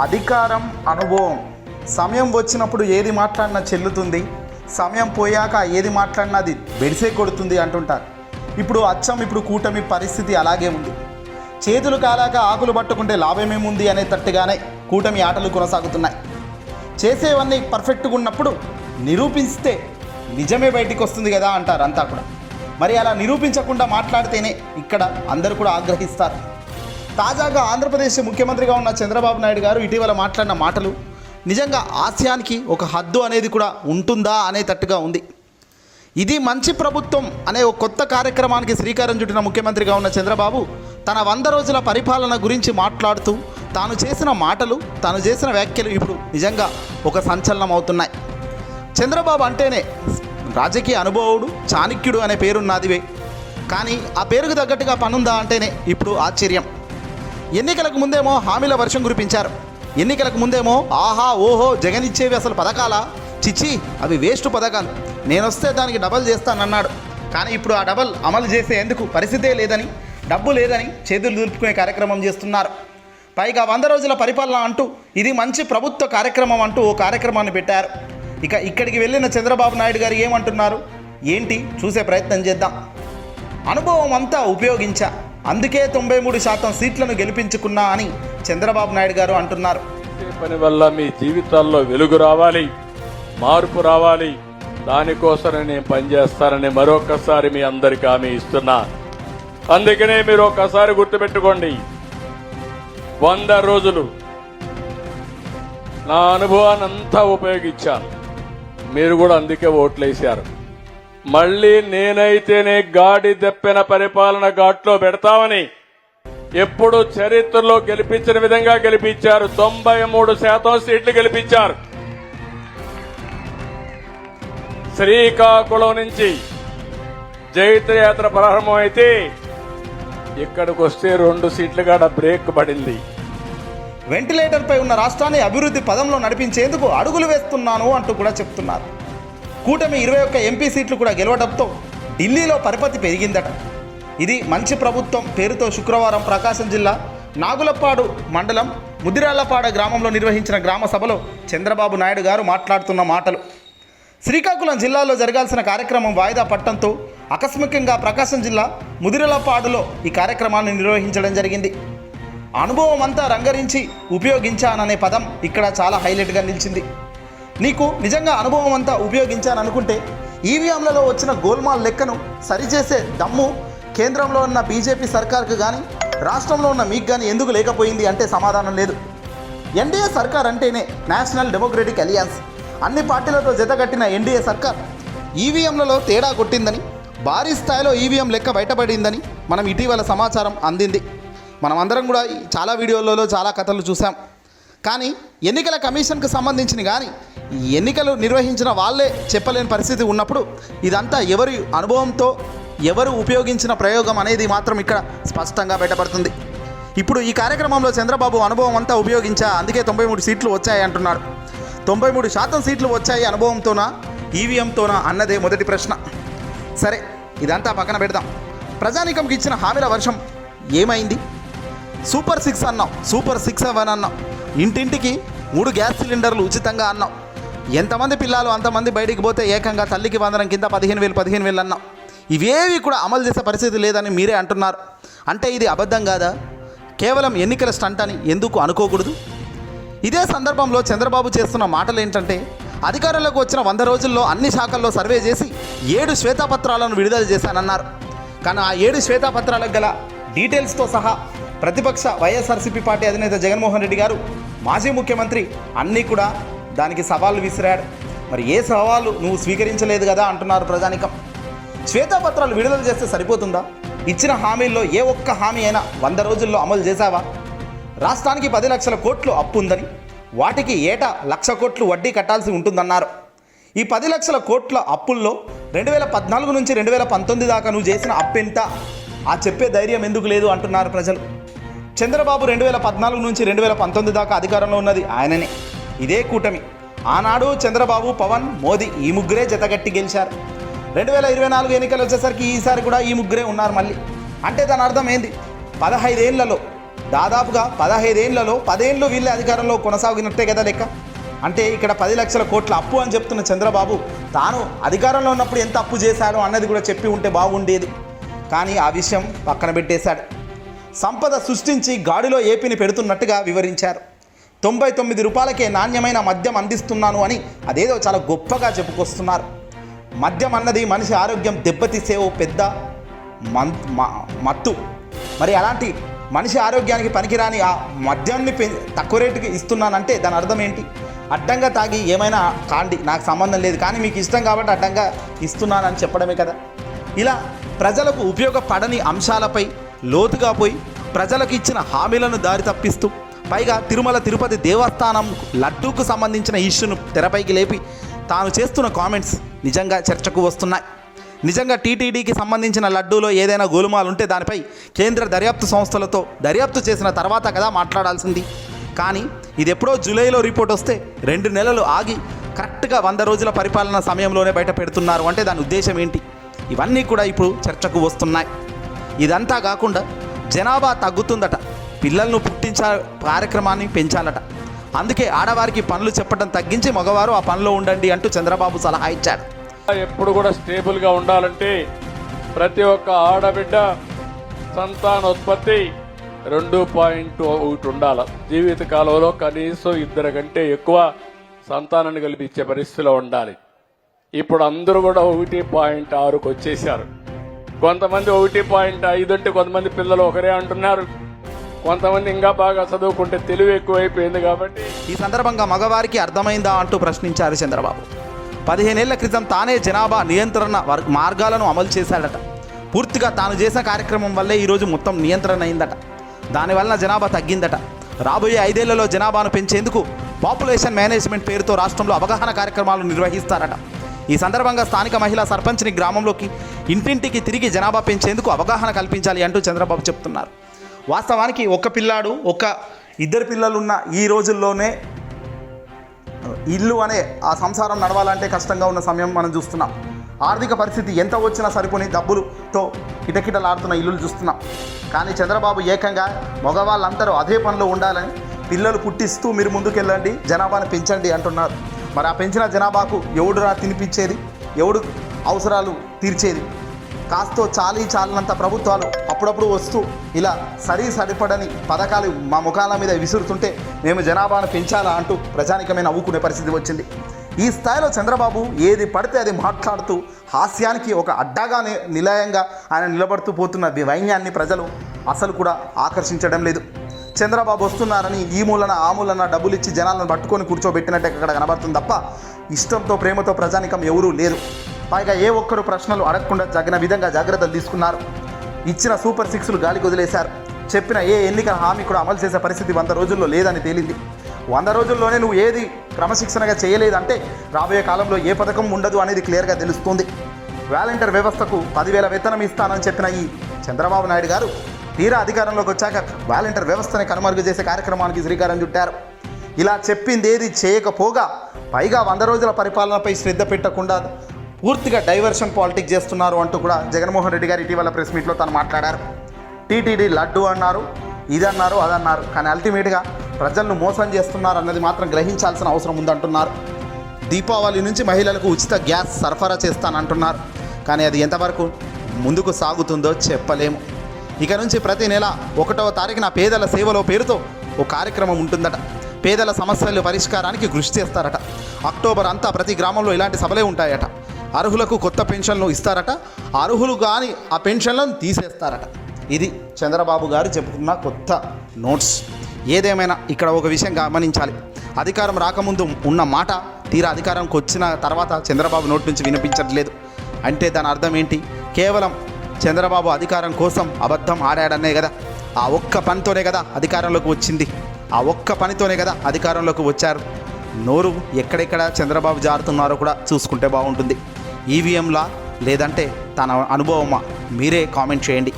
అధికారం అనుభవం. సమయం వచ్చినప్పుడు ఏది మాట్లాడినా చెల్లుతుంది. సమయం పోయాక ఏది మాట్లాడినా అది బెడిసే కొడుతుంది అంటుంటారు. ఇప్పుడు అచ్చం ఇప్పుడు కూటమి పరిస్థితి అలాగే ఉంది. చేతులు కాలాక ఆకులు పట్టుకుంటే లాభమేముంది అనే తట్టుగానే కూటమి ఆటలు కొనసాగుతున్నాయి. చేసేవన్నీ పర్ఫెక్ట్గా ఉన్నప్పుడు నిరూపిస్తే నిజమే బయటికి వస్తుంది కదా అంటారు అంతా కూడా. మరి అలా నిరూపించకుండా మాట్లాడితేనే ఇక్కడ అందరూ కూడా ఆగ్రహిస్తారు. తాజాగా ఆంధ్రప్రదేశ్ ముఖ్యమంత్రిగా ఉన్న చంద్రబాబు నాయుడు గారు ఇటీవల మాట్లాడిన మాటలు నిజంగా ఆశయానికి ఒక హద్దు అనేది కూడా ఉంటుందా అనేటట్టుగా ఉంది. ఇది మంచి ప్రభుత్వం అనే ఒక కొత్త కార్యక్రమానికి శ్రీకారం చుట్టిన ముఖ్యమంత్రిగా ఉన్న చంద్రబాబు తన వంద రోజుల పరిపాలన గురించి మాట్లాడుతూ తాను చేసిన మాటలు తాను చేసిన వ్యాఖ్యలు ఇప్పుడు నిజంగా ఒక సంచలనం అవుతున్నాయి చంద్రబాబు అంటేనే రాజకీయ అనుభవుడు చాణక్యుడు అనే పేరున్నదివే. కానీ ఆ పేరుకు తగ్గట్టుగా పనుందా అంటేనే ఇప్పుడు ఆశ్చర్యం. ఎన్నికలకు ముందేమో హామీల వర్షం కురిపించారు. ఎన్నికలకు ముందేమో ఆహా ఓహో జగన్ ఇచ్చేవి అసలు పథకాలా? చిచ్చి అవి వేస్ట్ పథకాలు. నేనొస్తే దానికి డబల్ చేస్తానన్నాడు. కానీ ఇప్పుడు ఆ డబల్ అమలు చేసే ఎందుకు? పరిస్థితే లేదని డబ్బు లేదని చేతులు దులుపుకునే కార్యక్రమం చేస్తున్నారు. పైగా వంద రోజుల పరిపాలన అంటూ ఇది మంచి ప్రభుత్వ కార్యక్రమం అంటూ ఓ కార్యక్రమాన్ని పెట్టారు. ఇక ఇక్కడికి వెళ్ళిన చంద్రబాబు నాయుడు గారు ఏమంటున్నారు? ఏంటి? చూసే ప్రయత్నం చేద్దాం. అనుభవం అంతా ఉపయోగించా. అందుకే తొంభై మూడు శాతం సీట్లను గెలిపించుకున్నా అని చంద్రబాబు నాయుడు గారు అంటున్నారు. పని వల్ల మీ జీవితాల్లో వెలుగు రావాలి మార్పు రావాలి. దానికోసం నేను పనిచేస్తానని మరొకసారి మీ అందరికీ హామీ ఇస్తున్నా. అందుకనే మీరు ఒక్కసారి గుర్తుపెట్టుకోండి. వంద రోజులు నా అనుభవాన్ని అంతా ఉపయోగించాను. మీరు కూడా అందుకే ఓట్లేశారు. మళ్ళీ నేనైతేనే గాడి దెప్పిన పరిపాలన ఘాట్లో పెడతామని ఎప్పుడు చరిత్రలో గెలిపించిన విధంగా గెలిపించారు. తొంభై మూడు శాతం సీట్లు గెలిపించారు. శ్రీకాకుళం నుంచి జైత్రయాత్ర ప్రారంభమైతే ఇక్కడికి వస్తే రెండు సీట్లు కాడ బ్రేక్ పడింది. వెంటిలేటర్పై ఉన్న రాష్ట్రాన్ని అభివృద్ధి పదంలో నడిపించేందుకు అడుగులు వేస్తున్నాను అంటూ కూడా చెప్తున్నారు. కూటమి ఇరవై ఒక్క ఎంపీ సీట్లు కూడా గెలవడంతో ఢిల్లీలో పరిపతి పెరిగిందట. ఇది మంచి ప్రభుత్వం పేరుతో శుక్రవారం ప్రకాశం జిల్లా నాగులపాడు మండలం ముదిరాళ్ళపాడ గ్రామంలో నిర్వహించిన గ్రామ సభలో చంద్రబాబు నాయుడు గారు మాట్లాడుతున్న మాటలు. శ్రీకాకుళం జిల్లాలో జరగాల్సిన కార్యక్రమం వాయిదా పట్టడంతో ఆకస్మికంగా ప్రకాశం జిల్లా ముదిరలపాడులో ఈ కార్యక్రమాన్ని నిర్వహించడం జరిగింది. అనుభవం అంతా రంగరించి ఉపయోగించాననే పదం ఇక్కడ చాలా హైలైట్గా నిలిచింది. నీకు నిజంగా అనుభవం అంతా ఉపయోగించాననుకుంటే ఈవీఎంలలో వచ్చిన గోల్మాల్ లెక్కను సరిచేసే దమ్ము కేంద్రంలో ఉన్న బీజేపీ సర్కార్కు కానీ రాష్ట్రంలో ఉన్న మీకు కానీ ఎందుకు లేకపోయింది అంటే సమాధానం లేదు. ఎన్డీఏ సర్కార్ అంటేనే నేషనల్ డెమోక్రటిక్ అలియన్స్. అన్ని పార్టీలతో జతకట్టిన ఎన్డీఏ సర్కార్ ఈవీఎంలలో తేడా కొట్టిందని భారీ స్థాయిలో ఈవీఎం లెక్క బయటపడిందని మనం ఇటీవల సమాచారం అందింది. మనమందరం కూడా చాలా వీడియోలలో చాలా కథలు చూసాం కానీ ఎన్నికల కమిషన్కు సంబంధించిన కానీ ఎన్నికలు నిర్వహించిన వాళ్ళే చెప్పలేని పరిస్థితి ఉన్నప్పుడు ఇదంతా ఎవరి అనుభవంతో ఎవరు ఉపయోగించిన ప్రయోగం అనేది మాత్రం ఇక్కడ స్పష్టంగా బయటపడుతుంది. ఇప్పుడు ఈ కార్యక్రమంలో చంద్రబాబు అనుభవం అంతా ఉపయోగించా అందుకే తొంభై మూడు సీట్లు వచ్చాయి అంటున్నాడు. తొంభై మూడు శాతం సీట్లు వచ్చాయి అనుభవంతోనా ఈవీఎంతోనా అన్నదే మొదటి ప్రశ్న. సరే ఇదంతా పక్కన పెడదాం. ప్రజానికంకి ఇచ్చిన హామీల వర్షం ఏమైంది? సూపర్ సిక్స్ అన్నాం సూపర్ సిక్స్ అవన్ అన్నాం ఇంటింటికి మూడు గ్యాస్ సిలిండర్లు ఉచితంగా అన్నాం ఎంతమంది పిల్లలు అంతమంది బయటికి పోతే ఏకంగా తల్లికి వందనం కింద పదిహేను వేలు పదిహేను వేలు అన్నాం. ఇవేవి కూడా అమలు చేసే పరిస్థితి లేదని మీరే అంటున్నారు. అంటే ఇది అబద్ధం కాదా? కేవలం ఎన్నికల స్టంట్ అని ఎందుకు అనుకోకూడదు? ఇదే సందర్భంలో చంద్రబాబు చేస్తున్న మాటలు ఏంటంటే అధికారంలోకి వచ్చిన వంద రోజుల్లో అన్ని శాఖల్లో సర్వే చేసి ఏడు శ్వేతపత్రాలను విడుదల చేశానన్నారు. కానీ ఆ ఏడు శ్వేతపత్రాలకు గల డీటెయిల్స్తో సహా ప్రతిపక్ష వైఎస్ఆర్సీపీ పార్టీ అధినేత జగన్మోహన్ రెడ్డి గారు మాజీ ముఖ్యమంత్రి అన్నీ కూడా దానికి సవాళ్ళు విసిరాడు. మరి ఏ సవాలు నువ్వు స్వీకరించలేదు కదా అంటున్నారు ప్రజానికం. శ్వేతాపత్రాలు విడుదల చేస్తే సరిపోతుందా? ఇచ్చిన హామీల్లో ఏ ఒక్క హామీ అయినా వంద రోజుల్లో అమలు చేశావా? రాష్ట్రానికి పది లక్షల కోట్లు అప్పు ఉందని వాటికి ఏటా లక్ష కోట్లు వడ్డీ కట్టాల్సి ఉంటుందన్నారు. ఈ పది లక్షల కోట్ల అప్పుల్లో రెండు వేల పద్నాలుగు నుంచి రెండు వేల పంతొమ్మిది దాకా నువ్వు చేసిన అప్పు ఎంత? ఆ చెప్పే ధైర్యం ఎందుకు లేదు అంటున్నారు ప్రజలు. చంద్రబాబు రెండు వేల పద్నాలుగు నుంచి రెండు వేల పంతొమ్మిది దాకా అధికారంలో ఉన్నది ఆయననే. ఇదే కూటమి. ఆనాడు చంద్రబాబు పవన్ మోదీ ఈ ముగ్గురే జతగట్టి గెలిచారు. రెండు వేల ఇరవై నాలుగు ఎన్నికలు వచ్చేసరికి ఈసారి కూడా ఈ ముగ్గురే ఉన్నారు మళ్ళీ. అంటే దాని అర్థం ఏంది? పదహైదేళ్ళలో దాదాపుగా పదహైదేళ్ళలో పదేళ్ళు వీళ్ళే అధికారంలో కొనసాగినట్టే కదా లెక్క? అంటే ఇక్కడ పది లక్షల కోట్ల అప్పు అని చెప్తున్న చంద్రబాబు తాను అధికారంలో ఉన్నప్పుడు ఎంత అప్పు చేశాడో అన్నది కూడా చెప్పి ఉంటే బాగుండేది. కానీ ఆ విషయం పక్కన పెట్టేశాడు. సంపద సృష్టించి గాడిలో ఏపీని పెడుతున్నట్టుగా వివరించారు. తొంభై తొమ్మిది రూపాయలకే నాణ్యమైన మద్యం అందిస్తున్నాను అని అదేదో చాలా గొప్పగా చెప్పుకొస్తున్నారు. మద్యం అన్నది మనిషి ఆరోగ్యం దెబ్బతీసే ఓ పెద్ద మన్ మత్తు. మరి అలాంటి మనిషి ఆరోగ్యానికి పనికిరాని ఆ మద్యాన్ని పె తక్కువ రేటుకి ఇస్తున్నానంటే దాని అర్థం ఏంటి? అడ్డంగా తాగి ఏమైనా కాండి నాకు సంబంధం లేదు కానీ మీకు ఇష్టం కాబట్టి అడ్డంగా ఇస్తున్నానని చెప్పడమే కదా. ఇలా ప్రజలకు ఉపయోగపడని అంశాలపై లోతుగా పోయి ప్రజలకు ఇచ్చిన హామీలను దారి తప్పిస్తూ పైగా తిరుమల తిరుపతి దేవస్థానం లడ్డూకు సంబంధించిన ఇష్యూను తెరపైకి లేపి తాను చేస్తున్న కామెంట్స్ నిజంగా చర్చకు వస్తున్నాయి. నిజంగా టీటీడీకి సంబంధించిన లడ్డూలో ఏదైనా గోలుమాలు ఉంటే దానిపై కేంద్ర దర్యాప్తు సంస్థలతో దర్యాప్తు చేసిన తర్వాత కదా మాట్లాడాల్సింది. కానీ ఇది ఎప్పుడో జూలైలో రిపోర్ట్ వస్తే రెండు నెలలు ఆగి కరెక్ట్గా వంద రోజుల పరిపాలన సమయంలోనే బయట పెడుతున్నారు. అంటే దాని ఉద్దేశం ఏంటి? ఇవన్నీ కూడా ఇప్పుడు చర్చకు వస్తున్నాయి. ఇదంతా కాకుండా జనాభా తగ్గుతుందట. పిల్లలను పుట్టించా కార్యక్రమాన్ని పెంచాలట. అందుకే ఆడవారికి పనులు చెప్పడం తగ్గించి మగవారు ఆ పనిలో ఉండండి అంటూ చంద్రబాబు సలహా ఇచ్చారు. ఎప్పుడు కూడా స్టేబుల్గా ఉండాలంటే ప్రతి ఒక్క ఆడబిడ్డ సంతానోత్పత్తి రెండు పాయింట్ ఒకటి ఉండాల. జీవిత కాలంలో కనీసం ఇద్దరు కంటే ఎక్కువ సంతానాన్ని కల్పించే పరిస్థితిలో ఉండాలి. ఇప్పుడు అందరూ కూడా ఒకటి పాయింట్ ఆరుకు వచ్చేసారు కొంతమంది ఒకటి పాయింట్ ఐదు అంటే కొంతమంది పిల్లలు ఒకరే అంటున్నారు. కొంతమంది ఇంకా బాగా చదువుకుంటే తెలివి ఎక్కువైపోయింది కాబట్టి. ఈ సందర్భంగా మగవారికి అర్థమైందా అంటూ ప్రశ్నించారు చంద్రబాబు. పదిహేనేళ్ళ క్రితం తానే జనాభా నియంత్రణ మార్గాలను అమలు చేశాడట. పూర్తిగా తాను చేసిన కార్యక్రమం వల్లే ఈరోజు మొత్తం నియంత్రణ అయిందట. దానివల్ల జనాభా తగ్గిందట. రాబోయే ఐదేళ్ళలో జనాభాను పెంచేందుకు పాపులేషన్ మేనేజ్మెంట్ పేరుతో రాష్ట్రంలో అవగాహన కార్యక్రమాలు నిర్వహిస్తారట. ఈ సందర్భంగా స్థానిక మహిళా సర్పంచ్ని గ్రామంలోకి ఇంటింటికి తిరిగి జనాభా పెంచేందుకు అవగాహన కల్పించాలి అంటూ చంద్రబాబు చెప్తున్నారు. వాస్తవానికి ఒక పిల్లాడు ఒక ఇద్దరు పిల్లలున్న ఈ రోజుల్లోనే ఇల్లు అనే ఆ సంసారం నడవాలంటే కష్టంగా ఉన్న సమయం మనం చూస్తున్నాం. ఆర్థిక పరిస్థితి ఎంత వచ్చినా సరిపోని డబ్బులతో కిటకిటలాడుతున్న ఇల్లులు చూస్తున్నాం. కానీ చంద్రబాబు ఏకంగా మగవాళ్ళందరూ అదే పనిలో ఉండాలని పిల్లలు పుట్టిస్తూ మీరు ముందుకెళ్ళండి జనాభాను పెంచండి అంటున్నారు. మరి ఆ పెంచిన జనాభాకు ఎవడురా తినిపించేది? ఎవడు అవసరాలు తీర్చేది? కాస్తో చాలీ చాలినంత ప్రభుత్వాలు అప్పుడప్పుడు వస్తూ ఇలా సరి సరిపడని పథకాలు మా ముఖాల మీద విసురుతుంటే మేము జనాభాను పెంచాలా అంటూ ప్రజానికమే నవ్వుకునే పరిస్థితి వచ్చింది. ఈ స్థాయిలో చంద్రబాబు ఏది పడితే అది మాట్లాడుతూ హాస్యానికి ఒక అడ్డాగా నిలయంగా ఆయన నిలబడుతూ పోతున్న వైన్యాన్ని ప్రజలు అసలు కూడా ఆకర్షించడం లేదు. చంద్రబాబు వస్తున్నారని ఈ మూలన ఆ మూలన డబ్బులు ఇచ్చి జనాలను పట్టుకొని కూర్చోబెట్టినట్టే అక్కడ కనబడుతుంది తప్ప ఇష్టంతో ప్రేమతో ప్రజానికం ఎవరూ లేరు. పైగా ఏ ఒక్కరు ప్రశ్నలు అడగకుండా జగిన విధంగా జాగ్రత్తలు తీసుకున్నారు. ఇచ్చిన సూపర్ సిక్స్లు గాలికి వదిలేశారు. చెప్పిన ఏ ఎన్నికల హామీ కూడా అమలు చేసే పరిస్థితి వంద రోజుల్లో లేదని తేలింది. వంద రోజుల్లోనే నువ్వు ఏది క్రమశిక్షణగా చేయలేదంటే రాబోయే కాలంలో ఏ పథకం ఉండదు అనేది క్లియర్గా తెలుస్తుంది. వాలంటీర్ వ్యవస్థకు పదివేల వేతనం ఇస్తానని చెప్పిన ఈ చంద్రబాబు నాయుడు గారు తీరా అధికారంలోకి వచ్చాక వాలంటీర్ వ్యవస్థని కనుమరుగు చేసే కార్యక్రమానికి శ్రీకారం చుట్టారు. ఇలా చెప్పింది ఏది చేయకపోగా పైగా వంద రోజుల పరిపాలనపై శ్రద్ధ పెట్టకుండా పూర్తిగా డైవర్షన్ పాలిటిక్స్ చేస్తున్నారు అంటూ కూడా జగన్మోహన్ రెడ్డి గారు ఇటీవల ప్రెస్ మీట్లో తను మాట్లాడారు. టీటీడీ లడ్డు అన్నారు ఇదన్నారు అదన్నారు కానీ అల్టిమేట్గా ప్రజలను మోసం చేస్తున్నారు అన్నది మాత్రం గ్రహించాల్సిన అవసరం ఉందంటున్నారు దీపావళి నుంచి మహిళలకు ఉచిత గ్యాస్ సరఫరా చేస్తానంటున్నారు. కానీ అది ఎంతవరకు ముందుకు సాగుతుందో చెప్పలేము. ఇక నుంచి ప్రతి నెల ఒకటవ తారీఖున పేదల సేవలో పేరుతో ఓ కార్యక్రమం ఉంటుందట. పేదల సమస్యల పరిష్కారానికి కృషి చేస్తారట. అక్టోబర్ అంతా ప్రతి గ్రామంలో ఇలాంటి సభలే ఉంటాయట. అర్హులకు కొత్త పెన్షన్లు ఇస్తారట. అర్హులు కానీ ఆ పెన్షన్లను తీసేస్తారట. ఇది చంద్రబాబు గారు చెప్పుకున్న కొత్త నోట్స్. ఏదేమైనా ఇక్కడ ఒక విషయం గమనించాలి. అధికారం రాకముందు ఉన్న మాట తీరా అధికారంకి వచ్చిన తర్వాత చంద్రబాబు నోటి నుంచి వినిపించట్లేదు. అంటే దాని అర్థం ఏంటి? కేవలం చంద్రబాబు అధికారం కోసం అబద్ధం ఆడాడనే కదా. ఆ ఒక్క పనితోనే కదా అధికారంలోకి వచ్చింది. ఆ ఒక్క పనితోనే కదా అధికారంలోకి వచ్చారు. నోరు ఎక్కడెక్కడ చంద్రబాబు జారుతున్నారో కూడా చూసుకుంటే బాగుంటుంది. ఈవీఎంలా లేదంటే తన అనుభవమా? మీరే కామెంట్ చేయండి.